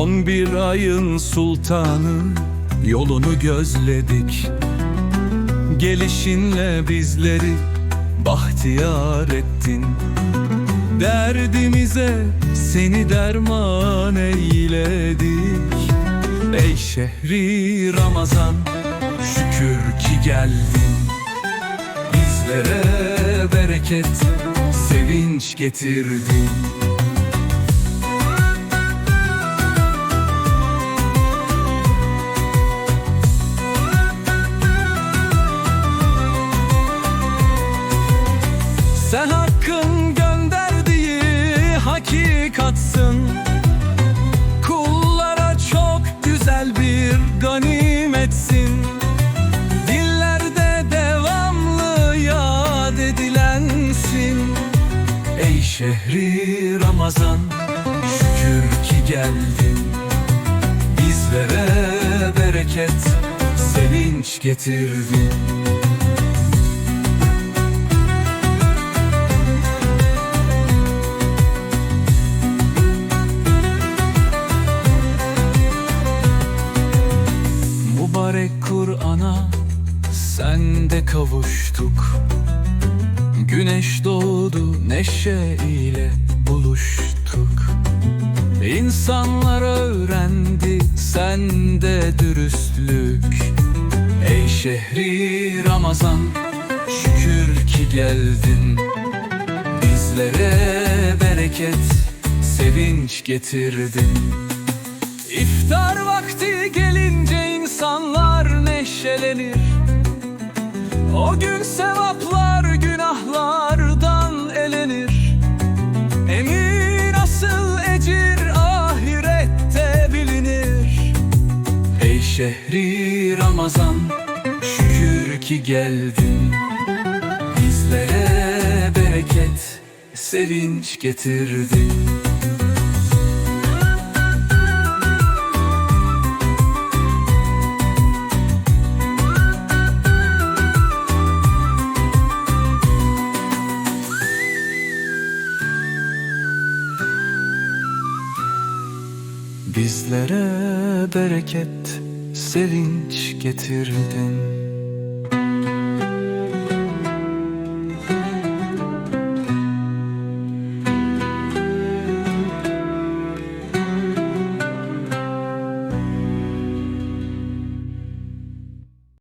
bin bir ayın sultanı Yolunu gözledik. Gelişinle bizleri bahtiyar ettin. Derdimize seni derman eyledik. Ey şehri Ramazan şükür ki geldin. Bizlere bereket, sevinç getirdin hakkın gönderdiği hakikatsın. Kullara çok güzel bir ganimetsin. Dillerde devamlı yad edilensin. Ey şehri Ramazan şükür ki geldin. Bizlere bereket, sevinç getirdin Sen de kavuştuk. Güneş doğdu neşe ile buluştuk. İnsanlar öğrendi sende dürüstlük. Ey şehri Ramazan şükür ki geldin. Bizlere bereket sevinç getirdin. İftar vakti gelince insanlar neşelenir. O gün sevaplar günahlardan elenir. Emin asıl ecir ahirette bilinir. Ey şehri Ramazan şükür ki geldin. Bizlere bereket sevinç getirdin Bizlere bereket, sevinç getirdin